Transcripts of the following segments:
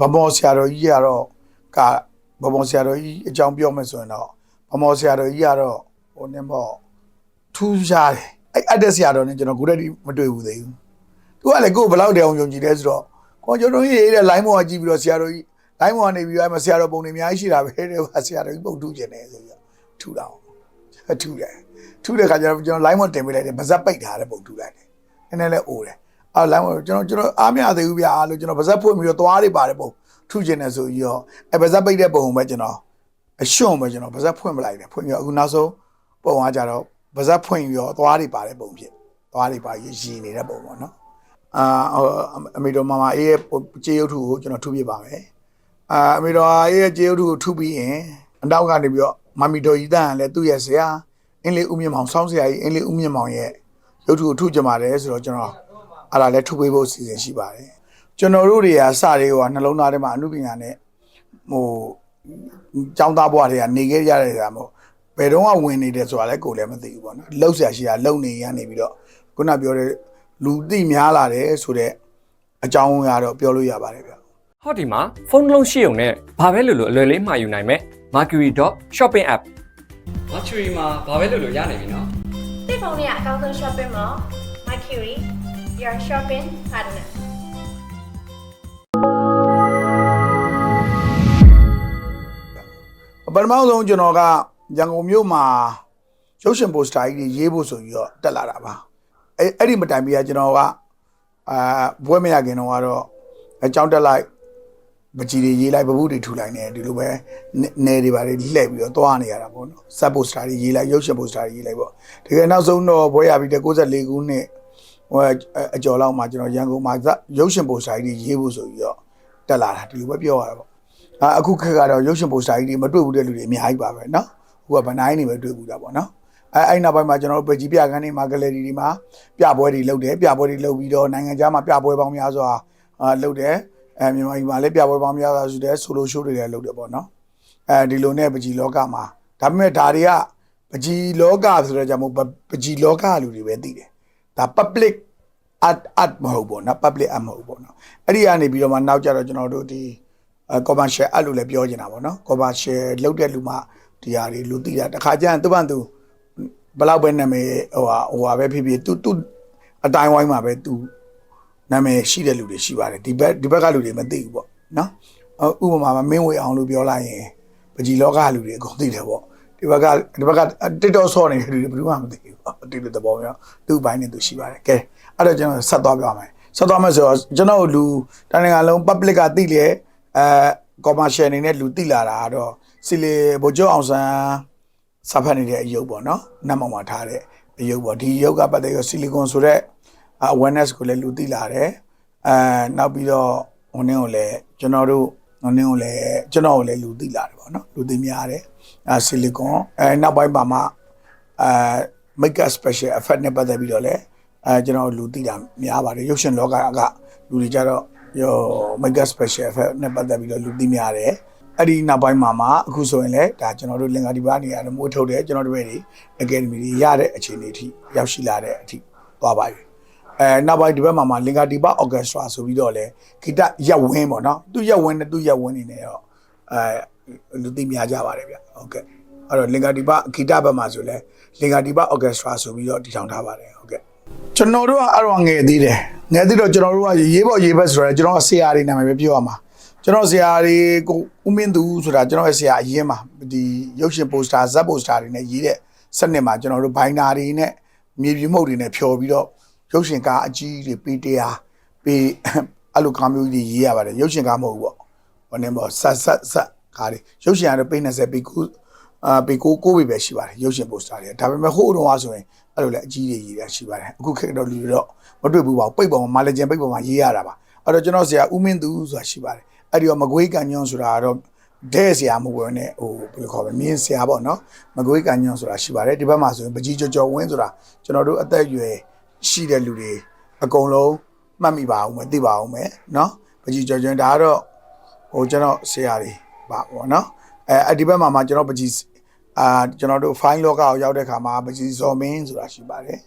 ဗမောဆရာတော်ကြီးကတော့ကဗမောဆရာတော်ကြီးအကြောင်းပြောမယ်ဆိုရင်တော့ဗမောဆရာတော်ကြီးကတော့ဟိုနည်းမောထူးခြားတယ်အဲ့အတက်ဆရာတော်နဲ့ကျွန်တော်ကိုယ်တည်းမတွေ့ဘူးသေးဘူးသူကလည်းကိုယ်ဘယ်လောက်တည်းအောင်ယုံကြည်လဲဆိုတော့ကိုကျွန်တော်ကြီးရေးတဲ့ line ပေါ်ကကြည့်ပြီးတော့ဆရာတော်ကြီး line ပေါ်ကနေပြီးတော့အဲ့မှာဆရာတော်ပုံတွေအများကြီးရှိတာပဲတဲ့ဟာဆရာတော်ကြီးပုံထူးကျင်တယ်ဆိုပြီးတော့ထူတာအောင်ထူတယ်ထူတဲ့ခါကျတော့ကျွန်တော် line ပေါ်တင်ပေးလိုက်တယ်ဗဇက်ပိတ်ထားတဲ့ပုံထူလိုက်တယ်နည်းနည်းလေးအိုးတယ် အော် line ပေါ်ကျွန်တော်ကျွန်တော်အားမရသေးဘူးဗျာလို့ကျွန်တော်ဗဇက်ဖွင့်ပြီးတော့သွားတွေပါတယ်ပုံထူကျင်တယ်ဆိုပြီးတော့အဲ့ဗဇက်ပိတ်တဲ့ပုံကိုပဲကျွန်တော်အရှွန့်ပဲကျွန်တော်ဗဇက်ဖွင့်ပလိုက်တယ်ဖွင့်ပြီးတော့အခုနောက်ဆုံးပုံကကြတော့ဗဇက်ဖွင့်ပြီးတော့သွားတွေပါတယ်ပုံဖြစ်သွားတွေပါရည်နေတဲ့ပုံပေါ့နော်အာအမေတော်မမအေးရဲ့ကြေးရုပ်ထုကိုကျွန်တော်ထုပြပါမယ်အာအမေတော်အေးရဲ့ကြေးရုပ်ထုကိုထုပြီးရင်အနောက်ကနေပြီးတော့မမီတော်ကြီးတန်းကလည်းသူ့ရဲ့ဆရာအင်းလေးဦးမြင့်မောင်စောင်းဆရာကြီးအင်းလေးဦးမြင့်မောင်ရဲ့ရုပ်ထုကိုထုကြပါတယ်ဆိုတော့ကျွန်တော် အဲ့ဒါလည်းထုပေးဖို့အစီအစဉ်ရှိပါတယ်ကျွန်တော်တို့တွေကစတွေကနှလုံးသားထဲမှာအမှုပညာနဲ့ဟိုကျောင်းသားဘဝတွေကနေခဲ့ရတဲ့ဆရာမို့ဘယ်တော့မှဝင်နေတယ်ဆိုတာလည်းကိုယ်လည်းမသိဘူးပေါ့နော်လှုပ်ရှားရှိတာလှုပ်နေရနေပြီးတော့ခုနပြောတဲ့လူသိများလာတယ်ဆိုတော့အကြောင်းအရာတော့ပြောလို့ရပါတယ်ဗျဟောဒီမှာဖုန်းတစ်လုံးရှိုံနဲ့ဘာပဲလို့လို့အလွယ်လေးမှာယူနိုင်မဲ့ mercury.shopping app mercury မှာဘာပဲလို့လို့ရနေပြီနော်တိတ်ဖုန်းလေးကအကောင်းဆုံး shopping mall Mercury your shopping partner ပထမဆုံးကျွန်တော်ကရန်ကုန်မြို့မှာရုပ်ရှင်ပိုစတာကြီးတွေရေးဖို့ဆိုပြီးတော့တက်လာတာပါအဲအဲ့ဒီမတိုင်မီကကျွန်တော်ကအာဘွဲမရခင်တော့ကတော့အကြောင်းတက်လိုက်ပကြီးတွေရေးလိုက်ပပုတွေထူလိုက်နေဒီလိုပဲနယ်တွေပါတွေလှည့်ပြီးတော့သွားနေရတာပေါ့နော်စက်ပိုစတာတွေရေးလိုက်ရုပ်ရှင်ပိုစတာတွေရေးလိုက်ပေါ့တကယ်နောက်ဆုံးတော့ဘွဲရပြီးတဲ့64ခုနှစ် ဟိုအကျော်လောက်မှာကျွန်တော်ရန်ကုန်မှာရုပ်ရှင်ပိုစတာကြီးတွေရေးဖို့ဆိုပြီးတော့တက်လာတာဒီလိုပဲပြောရတာပေါ့ အာအခုခက်ကတော့ရုပ်ရှင်ပိုစတာကြီးတွေမတွေ့ဘူးတဲ့လူတွေအများကြီးပါပဲเนาะဟိုကဗနိုင်းတွေပဲတွေ့ဘူးတာပေါ့เนาะအဲအဲ့နောက်ပိုင်းမှာကျွန်တော်တို့ပကြီးပြခန်းတွေမှာဂယ်လရီတွေမှာပြပွဲတွေလုပ်တယ်ပြပွဲတွေလုပ်ပြီးတော့နိုင်ငံခြားမှာပြပွဲပေါင်းများစွာအာလုပ်တယ်အဲမြန်မာပြည်မှာလည်းပြပွဲပေါင်းများစွာဆိုတဲ့ဆိုလိုရှိုးတွေလည်းလုပ်တယ်ပေါ့เนาะအဲဒီလိုနဲ့ပကြီးလောကမှာဒါပေမဲ့ဒါတွေကပကြီးလောကဆိုတဲ့ကြောင့်မို့ပကြီးလောကလူတွေပဲသိတယ် ဒါ public at at မဟုတ်ပေါ့နော် public at မဟုတ်ပေါ့နော်အဲ့ဒီကနေပြီးတော့မှနောက်ကြတော့ကျွန်တော်တို့ဒီ commercial at လို့လည်းပြောနေတာပေါ့နော် commercial လောက်တဲ့လူမှဒီဟာတွေလူသိတာတခါကျရင်သူ့ဘန်သူဘလောက်ပဲနာမည်ဟိုဟာဟိုဟာပဲဖြစ်ဖြစ် तू तू အတိုင်းဝိုင်းမှာပဲ तू နာမည်ရှိတဲ့လူတွေရှိပါတယ်ဒီဘက်ဒီဘက်ကလူတွေမသိဘူးပေါ့နော်ဥပမာမင်းဝေအောင်လို့ပြောလိုက်ရင်ပကြီလောကလူတွေအကုန်သိတယ်ပေါ့ ဒီဘက်ကဒီဘက်က TikTok ဆော့နေတဲ့လူတွေဘယ်သူမှမသိဘူးပေါ့ဒီလိုသဘောမျိုးသူ့ဘိုင်းနဲ့သူရှိပါတယ်ကဲအဲ့တော့ကျွန်တော်ဆက်သွားပြမယ်ဆက်သွားမယ်ဆိုတော့ကျွန်တော်လူတိုင်းနိုင်ငံလုံး public ကသိလေအဲ commercial အနေနဲ့လူသိလာတာကတော့စီလီဗိုလ်ချုပ်အောင်ဆန်းစာဖတ်နေတဲ့အယုတ်ပေါ့နော်နတ်မောင်မှာထားတဲ့အယုတ်ပေါ့ဒီယုတ်ကပတ်သက်ရဆီလီကွန်ဆိုတဲ့ awareness ကိုလည်းလူသိလာတယ်အဲနောက်ပြီးတော့ဟိုနင်းကိုလည်းကျွန်တော်တို့ ဟိုနင်းကိုလည်းကျွန်တော်ကိုလည်းလူသိလာတယ်ပေါ့နော်လူသိများတယ်အဲဆီလီကွန်အဲနောက်ပိုင်းမှာမှအဲ make up special effect နဲ့ပတ်သက်ပြီးတော့လည်းအဲကျွန်တော်လူသိတာများပါတယ်ရုပ်ရှင်လောကကလူတွေကြတော့ရော mega special effect နဲ့ပတ်သက်ပြီးတော့လူသိများတယ်အဲ့ဒီနောက်ပိုင်းမှာမှအခုဆိုရင်လည်းဒါကျွန်တော်တို့လင်္ကာဒီပါနေရတယ်မိုးထုတ်တယ်ကျွန်တော်တို့ပဲဒီ academy တွေရတဲ့အခြေအနေအထိရောက်ရှိလာတဲ့အထိသွားပါပြီ အဲနောက်ပိုင်းဒီဘက်မှာမှလင်္ကာဒီပါ orchestra ဆိုပြီးတော့လေဂီတရက်ဝင်းပေါ့နော်သူရက်ဝင်းနဲ့သူရက်ဝင်းနေနေတော့အဲလူသိများကြပါတယ်ဗျဟုတ်ကဲ့အဲ့တော့လင်္ကာဒီပါဂီတဘက်မှာဆိုလဲလင်္ကာဒီပါ orchestra ဆိုပြီးတော့တည်ထောင်ထားပါတယ်ဟုတ်ကဲ့ကျွန်တော်တို့ကအဲ့တော့ငယ်သေးတယ်ငယ်သေးတော့ကျွန်တော်တို့ကရေးပေါ်ရေးဘက်ဆိုတော့ကျွန်တော်ကဆရာတွေနာမည်ပဲပြောရမှာကျွန်တော်ဆရာတွေကိုဦးမင်းသူဆိုတာကျွန်တော်ရဲ့ဆရာအရင်မှာဒီရုပ်ရှင်ပိုစတာဇက်ပိုစတာတွေနဲ့ရေးတဲ့စနစ်မှာကျွန်တော်တို့ဘိုင်နာတွေနဲ့မြေပြမှုတ်တွေနဲ့ဖြော်ပြီးတော့ ရုပ်ရှင်ကားအကြီးတွေပေးတရားပေးအဲ့လိုကားမျိုးကြီးရေးရပါတယ်ရုပ်ရှင်ကားမဟုတ်ဘူးပေါ့ဟိုနေပေါ့ဆက်ဆက်ဆက်ကားတွေရုပ်ရှင်ကတော့ပေး20ပေး9အာပေကိုကိုပဲပဲရှိပါတယ်ရုပ်ရှင်ပိုစတာတွေဒါပေမဲ့ဟိုးတော့ဆိုရင်အဲ့လိုလေအကြီးတွေရေးရရှိပါတယ်အခုခေတ်တော့လူတွေတော့မတွေ့ဘူးပါဘူးပိတ်ပေါ်မှာမာလဂျင်ပိတ်ပေါ်မှာရေးရတာပါအဲ့တော့ကျွန်တော်ဆရာဦးမင်းသူဆိုတာရှိပါတယ်အဲ့ဒီတော့မကွေးကန်ညွန့်ဆိုတာကတော့တဲ့ဆရာမဟုတ်ဘူးနဲ့ဟိုဘယ်လိုခေါ်မလဲမြင်းဆရာပေါ့နော်မကွေးကန်ညွန့်ဆိုတာရှိပါတယ်ဒီဘက်မှာဆိုရင်ပကြီးကြော်ကြော်ဝင်းဆိုတာကျွန်တော်တို့အသက်အရွယ် ရှိတဲ့လူတွေအကုန်လုံးမှတ်မိပါအောင်မယ်သိပါအောင်မယ်နော်ပကြီးကြော်ကြော်ဒါကတော့ဟိုကျွန်တော်ဆရာတွေပါပေါ့နော်အဲအဲ့ဒီဘက်မှာမှကျွန်တော်ပကြီးအာကျွန်တော်တို့ file လောကကိုရောက်တဲ့ခါမှာပကြီးဇော်မင်းဆိုတာရှိပါတယ်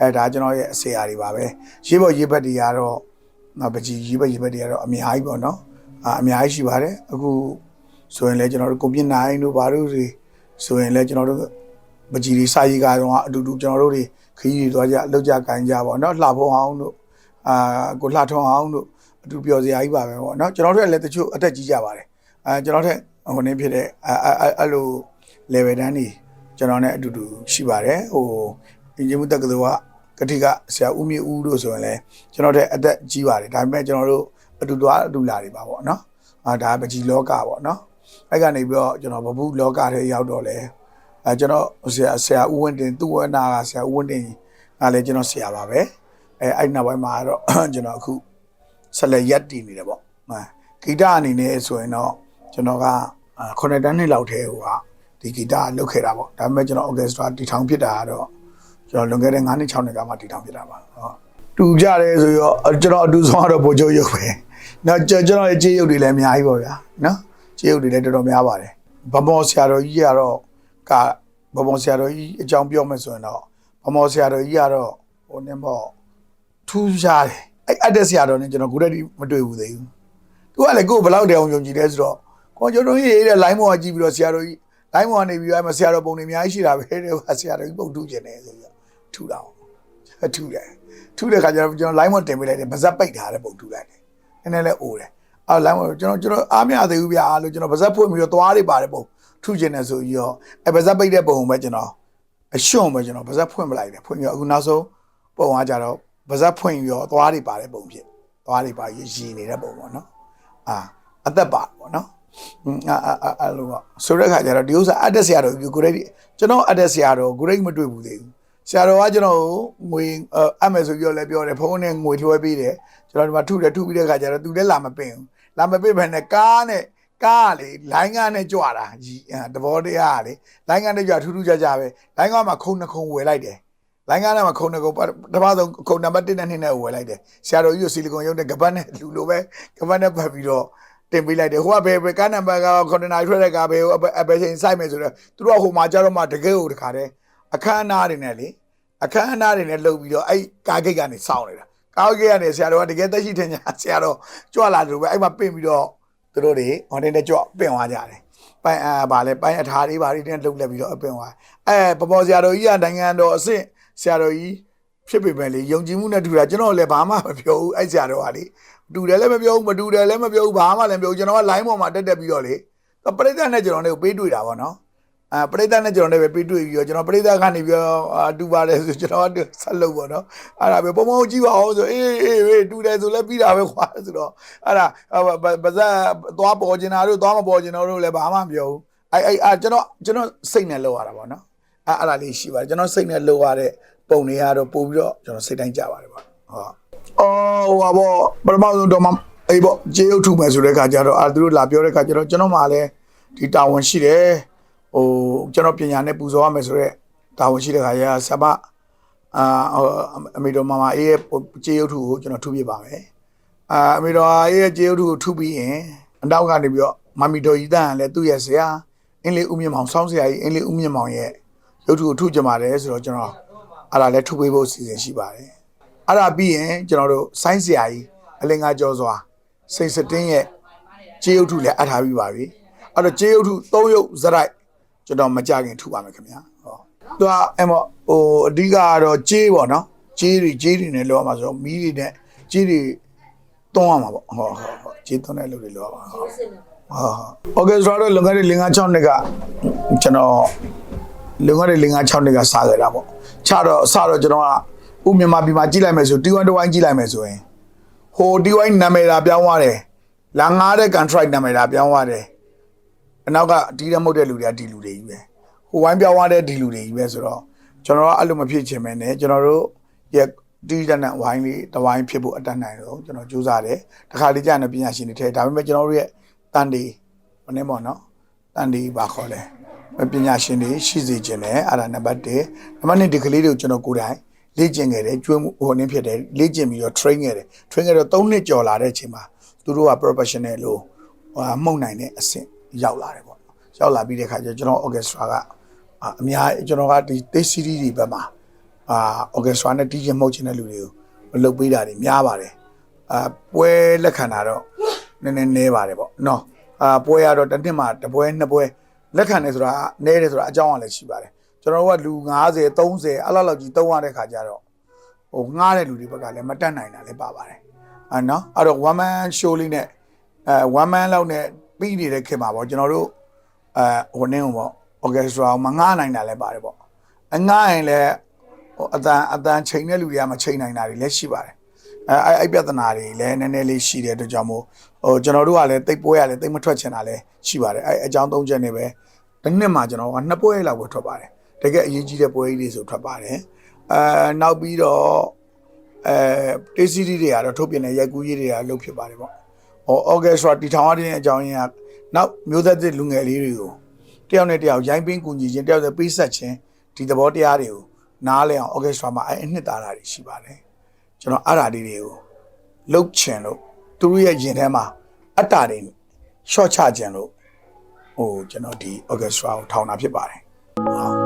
အဲဒါကျွန်တော်ရဲ့အဆရာတွေပါပဲရေးဖို့ရေးဘက်တွေကတော့နော်ပကြီးရေးဘက်ရေးဘက်တွေကတော့အများကြီးပေါ့နော်အာအများကြီးရှိပါတယ်အခုဆိုရင်လည်းကျွန်တော်တို့ကိုပြင်းနိုင်တို့ဘာတို့တွေဆိုရင်လည်းကျွန်တော်တို့ပကြီးတွေစာရေးကတော့အတူတူကျွန်တော်တို့တွေ ခရီးတွေသွားကြအလုပ်ကြကိုင်းကြပါတော့လှဖို့အောင်တို့အာကိုလှထုံးအောင်တို့အတူပျော်စရာကြီးပါပဲပေါ့နော်ကျွန်တော်တို့လည်းတချို့အသက်ကြီးကြပါတယ်အဲကျွန်တော်တို့ဟိုနေဖြစ်တဲ့အဲအဲ့လို level တန်းနေကျွန်တော်နဲ့အတူတူရှိပါတယ်ဟိုအင်ဂျင်မှုတက္ကသိုလ်ကကတိကဆရာဦးမြင့်ဦးတို့ဆိုရင်လည်းကျွန်တော်တဲ့အသက်ကြီးပါတယ်ဒါပေမဲ့ကျွန်တော်တို့အတူတူအတူလာတွေပါပေါ့နော်အာဒါပကြီးလောကပေါ့နော်အဲ့ကနေပြီးတော့ကျွန်တော်ဘဘူးလောကထဲရောက်တော့လဲ အဲကျွန်တော်ဆရာဆရာဦးဝင်းတင်သူ့ဝနာကဆရာဦးဝင်းတင်ကလည်းကျွန်တော်ဆရာပါပဲအဲအဲ့နောက်ပိုင်းမှာတော့ကျွန်တော်အခုဆက်လက်ရက်တည်နေတယ်ပေါ့အဲဂီတအနေနဲ့ဆိုရင်တော့ကျွန်တော်ကခုနှစ်တန်းနှစ်လောက်ထဲဟိုကဒီဂီတလုတ်ခဲ့တာပေါ့ဒါပေမဲ့ကျွန်တော် orchestra တီထောင်ဖြစ်တာကတော့ကျွန်တော်လွန်ခဲ့တဲ့9နှစ်6နှစ်ကမှတီထောင်ဖြစ်တာပါဟုတ်တူကြတယ်ဆိုရောကျွန်တော်အတူဆုံးကတော့ဗိုလ်ချုပ်ရုပ်ပဲနော်ကျွန်တော်ရဲ့ကြေးရုပ်တွေလည်းအများကြီးပေါ့ဗျာနော်ကြေးရုပ်တွေလည်းတော်တော်များပါတယ်ဗမော်ဆရာတော်ကြီးကတော့ ကဗမော်ဆရာတော်ကြီးအကြောင်းပြောမယ်ဆိုရင်တော့ဗမော်ဆရာတော်ကြီးကတော့ဟိုနည်းပေါ့ထူးခြားတယ်အဲ့အတက်ဆရာတော်နဲ့ကျွန်တော်ခုတည်းမတွေ့ဘူးသေးဘူးသူကလည်းကိုယ်ဘယ်လောက်တောင်ယုံကြည်လဲဆိုတော့ကိုကျွန်တော်ရေးတဲ့ line ပေါ်ကကြည့်ပြီးတော့ဆရာတော်ကြီး line ပေါ်ကနေပြီးတော့အဲ့မှာဆရာတော်ပုံတွေအများကြီးရှိတာပဲတဲ့ဆရာတော်ကြီးပုံထူးကျင်တယ်ဆိုပြီးတော့ထူတာအောင်ထူတယ်ထူတဲ့ခါကျတော့ကျွန်တော် line ပေါ်တင်ပေးလိုက်တယ်ဗဇက်ပိတ်ထားတဲ့ပုံထူလိုက်တယ်နည်းနည်းလေးအိုးတယ်အော် line ပေါ်ကျွန်တော်ကျွန်တော်အားမရသေးဘူးဗျာလို့ကျွန်တော်ဗဇက်ဖွင့်ပြီးတော့သွားတွေပါတယ်ပုံ ထူကျင်တယ်ဆိုပြီးတော့အဲ့ဗဇက်ပိတ်တဲ့ပုံပဲကျွန်တော်အရှွန့်ပဲကျွန်တော်ဗဇက်ဖွင့်ပလိုက်တယ်ဖွင့်ပြီးတော့အခုနောက်ဆုံးပုံကကြတော့ဗဇက်ဖွင့်ပြီးတော့သွားတွေပါတယ်ပုံဖြစ်သွားတွေပါရည်နေတဲ့ပုံပေါ့နော်အာအသက်ပါပေါ့နော်အာအာအဲ့လိုပေါ့ဆိုတဲ့ခါကျတော့ဒီဥစ္စာအတက်ဆရာတော်ကိုရိတ်ကျွန်တော်အတက်ဆရာတော်ကိုရိတ်မတွေ့ဘူးသေးဘူးဆရာတော်ကကျွန်တော်ငွေအမယ်ဆိုပြောလဲပြောတယ်ဖုန်းနဲ့ငွေလွှဲပေးတယ်ကျွန်တော်ဒီမှာထုတယ်ထုပြီးတဲ့ခါကျတော့သူလည်းလာမပင်ဘူးလာမပင်ဘဲနဲ့ကားနဲ့ ကားလေလိုင်းကားနဲ့ကြွတာကြီးတဘောတရားလေလိုင်းကားနဲ့ကြွထူးထူးခြားခြားပဲလိုင်းကားမှာခုံနှခုံဝယ်လိုက်တယ်လိုင်းကားနဲ့မှာခုံနှခုံတပတ်ဆုံးခုံနံပါတ်1နဲ့2နဲ့ဝယ်လိုက်တယ်ဆရာတော်ကြီးကိုဆီလီကွန်ရုံးတဲ့ကပတ်နဲ့လူလိုပဲကပတ်နဲ့ပတ်ပြီးတော့တင်ပေးလိုက်တယ်ဟိုကဘယ်ဘယ်ကားနံပါတ်ကကွန်တိန်နာထွက်တဲ့ကားဘယ်ဟိုအဘယ်ချိန်စိုက်မယ်ဆိုတော့သူတို့ကဟိုမှာကြတော့မှတကယ်ကိုတခါတည်းအခန်းအနားတွေနဲ့လေအခန်းအနားတွေနဲ့လှုပ်ပြီးတော့အဲ့ကားဂိတ်ကနေစောင်းနေတာကားဂိတ်ကနေဆရာတော်ကတကယ်သက်ရှိထင်ညာဆရာတော်ကြွလာတယ်လို့ပဲအဲ့မှာပင့်ပြီးတော့ သူတို့တွေဟိုတင်တဲ့ကြွပင့်သွားကြတယ်ပိုင်အာဗာလဲပိုင်အထာလေးဗာလေးနဲ့လှုပ်လက်ပြီးတော့အပင့်သွားအဲပပေါ်ဆရာတော်ကြီးကနိုင်ငံတော်အဆင့်ဆရာတော်ကြီးဖြစ်ပေမဲ့လေယုံကြည်မှုနဲ့တူတာကျွန်တော်လည်းဘာမှမပြောဘူးအဲ့ဆရာတော်ကလေတူတယ်လည်းမပြောဘူးမတူတယ်လည်းမပြောဘူးဘာမှလည်းမပြောဘူးကျွန်တော်က line ပေါ်မှာတက်တက်ပြီးတော့လေပရိသတ်နဲ့ကျွန်တော်တို့ပေးတွေ့တာပေါ့နော် အဲပရိသတ်နဲ့ကျွန်တော်တို့ပဲပေးတွေ့ပြီးတော့ကျွန်တော်ပရိသတ်ကနေပြီးတော့အတူပါတယ်ဆိုကျွန်တော်ကဆက်လုပ်ပေါ့နော်အဲ့ဒါပဲပုံပုံကြည့်ပါအောင်ဆိုအေးအေးအေးတူတယ်ဆိုလည်းပြီးတာပဲခွာဆိုတော့အဲ့ဒါပါဇက်သွားပေါ်ကျင်တာတို့သွားမပေါ်ကျင်တော့တို့လည်းဘာမှမပြောဘူးအဲ့အဲ့အဲ့ကျွန်တော်ကျွန်တော်စိတ်နဲ့လောက်ရတာပေါ့နော်အဲ့အဲ့ဒါလေးရှိပါတယ်ကျွန်တော်စိတ်နဲ့လောက်ရတဲ့ပုံတွေကတော့ပို့ပြီးတော့ကျွန်တော်စိတ်တိုင်းကြပါတယ်ပေါ့ဟုတ်အော်ဟိုပါပေါ့ပထမဆုံးတော့မှအေးပေါ့ကြေးဥထုမယ်ဆိုတဲ့ခါကျတော့အာသူတို့လာပြောတဲ့ခါကျတော့ကျွန်တော်မှလည်းဒီတာဝန်ရှိတယ် ဟိုကျွန်တော်ပညာနဲ့ပူဇော်ရမယ်ဆိုတော့တာဝန်ရှိတဲ့ခါကျဆဘအာအမေတော်မမအေးရဲ့ကြေးဥထုကိုကျွန်တော်ထုပြပါမယ်အာအမေတော်အေးရဲ့ကြေးဥထုကိုထုပြီးရင်အနောက်ကနေပြီးတော့မမီတော်ကြီးတန်ကလည်းသူ့ရဲ့ဆရာအင်းလေးဦးမြင့်မောင်စောင်းဆရာကြီးအင်းလေးဦးမြင့်မောင်ရဲ့ရုပ်ထုကိုထုကြပါတယ်ဆိုတော့ကျွန်တော်အဲ့ဒါလည်းထုပေးဖို့အစီအစဉ်ရှိပါတယ်အဲ့ဒါပြီးရင်ကျွန်တော်တို့ဆိုင်းဆရာကြီးအလင်္ကာကျော်စွာစိတ်စတင်းရဲ့ကြေးရုပ်ထုလည်းအပ်ထားပြီးပါပြီအဲ့တော့ကြေးရုပ်ထု၃ရုပ်ဇရိုက် ကျွန်တော်မကြခင်ထုပါမယ်ခင်ဗျာဟောသူကအဲ့မဟိုအဓိကကတော့ကြေးပေါ့နော်ကြေးတွေကြေးတွေနဲ့လောရမှာဆိုတော့မီးတွေနဲ့ကြေးတွေတွန်းရမှာပေါ့ဟောဟောဟောကြေးတွန်းတဲ့လူတွေလောရမှာဟောဟာโอเคဆိုတော့လွန်ခဲ့တဲ့5 6နှစ်ကကျွန်တော်လွန်ခဲ့တဲ့5 6နှစ်ကစားခဲ့တာပေါ့ခြားတော့အစတော့ကျွန်တော်ကဥမြန်မာပြည်မှာကြီးလိုက်မယ်ဆိုတီဝမ်တဝိုင်းကြီးလိုက်မယ်ဆိုရင်ဟိုတီဝိုင်းနာမည်တာပြောင်းသွားတယ်လာငားတဲ့ contract နာမည်တာပြောင်းသွားတယ် အနောက်ကဒီရမဟုတ်တဲ့လူတွေကဒီလူတွေကြီးပဲဟိုဝိုင်းပြောင်းသွားတဲ့ဒီလူတွေကြီးပဲဆိုတော့ကျွန်တော်ကအဲ့လိုမဖြစ်ချင်မဲနဲ့ကျွန်တော်တို့ရဲ့ဒီတနဝိုင်းလေးတဝိုင်းဖြစ်ဖို့အတတ်နိုင်တော့ကျွန်တော်ကြိုးစားတယ်တခါလေးကြာနေပညာရှင်တွေထဲဒါပေမဲ့ကျွန်တော်တို့ရဲ့တန်ဒီမနေ့ပေါ့နော်တန်ဒီပါခေါ်လဲပညာရှင်တွေရှိစေခြင်းနဲ့အဲ့ဒါနံပါတ်1နံပါတ်2ဒီကလေးတွေကိုကျွန်တော်ကိုယ်တိုင်လေ့ကျင့်ခဲ့တယ်ကျွေးမှုဟိုနည်းဖြစ်တယ်လေ့ကျင့်ပြီးတော့ train ခဲ့တယ် train ခဲ့တော့3နှစ်ကျော်လာတဲ့အချိန်မှာသူတို့က professional လို့ဟိုမှုန်နိုင်တဲ့အဆင့် ရောက်လာတယ်ပေါ့ရောက်လာပြီးတဲ့ခါကျကျွန်တော် orchestra ကအများကျွန်တော်ကဒီ taste series တွေဘက်မှာအာ orchestra နဲ့တီးချင်မှုတ်ချင်တဲ့လူတွေကိုမလုပ်ပေးတာတွေများပါတယ်အာပွဲလက်ခံတာတော့နည်းနည်းနဲပါတယ်ပေါ့နော်အာပွဲရတော့တစ်နှစ်မှာတစ်ပွဲနှစ်ပွဲလက်ခံတယ်ဆိုတာနဲတယ်ဆိုတာအကြောင်းအလည်းရှိပါတယ်ကျွန်တော်တို့ကလူ90 30အဲ့လောက်လောက်ကြီးတုံးရတဲ့ခါကျတော့ဟိုငှားတဲ့လူတွေဘက်ကလည်းမတက်နိုင်တာလည်းပါပါတယ်အာနော်အဲ့တော့ one man show လေးနဲ့အဲ one man လောက်နဲ့ ပြီးနေတဲ့ခင်မှာပေါ့ကျွန်တော်တို့အဲဟိုနင်းပေါ့ orchestra မငှားနိုင်တာလည်းပါတယ်ပေါ့အငှားရင်လည်းဟိုအတန်အတန်ချိန်တဲ့လူတွေကမချိန်နိုင်တာတွေလည်းရှိပါတယ်အဲအဲ့အဲ့ပြဿနာတွေလည်းနည်းနည်းလေးရှိတဲ့အတွက်ကြောင့်မို့ဟိုကျွန်တော်တို့ကလည်းတိတ်ပွဲရလည်းတိတ်မထွက်ချင်တာလည်းရှိပါတယ်အဲအကြောင်းသုံးချက်နဲ့ပဲတစ်နှစ်မှာကျွန်တော်ကနှစ်ပွဲလောက်ပဲထွက်ပါတယ်တကယ်အရေးကြီးတဲ့ပွဲကြီးတွေဆိုထွက်ပါတယ်အဲနောက်ပြီးတော့အဲတေးစီးတွေကတော့ထုတ်ပြင်တဲ့ရိုက်ကူးရေးတွေကလုပ်ဖြစ်ပါတယ်ပေါ့ဟော အော်ကက်စထရာတီထောင်ရတဲ့အကြောင်းရင်းကနောက်မျိုးသက်တဲ့လူငယ်လေးတွေကိုတယောက်နဲ့တယောက်ရိုင်းပင်းကူညီခြင်းတယောက်နဲ့ပေးဆက်ခြင်းဒီသဘောတရားတွေကိုနားလည်အောင်အော်ကက်စထရာမှာအဲအနှစ်သာရတွေရှိပါတယ်ကျွန်တော်အဲ့ဓာလေးတွေကိုလှုပ်ချင်လို့သူတို့ရဲ့ရင်ထဲမှာအတ္တတွေရှော့ချခြင်းလို့ဟိုကျွန်တော်ဒီ orchestra ကိုထောင်တာဖြစ်ပါတယ်ဟုတ်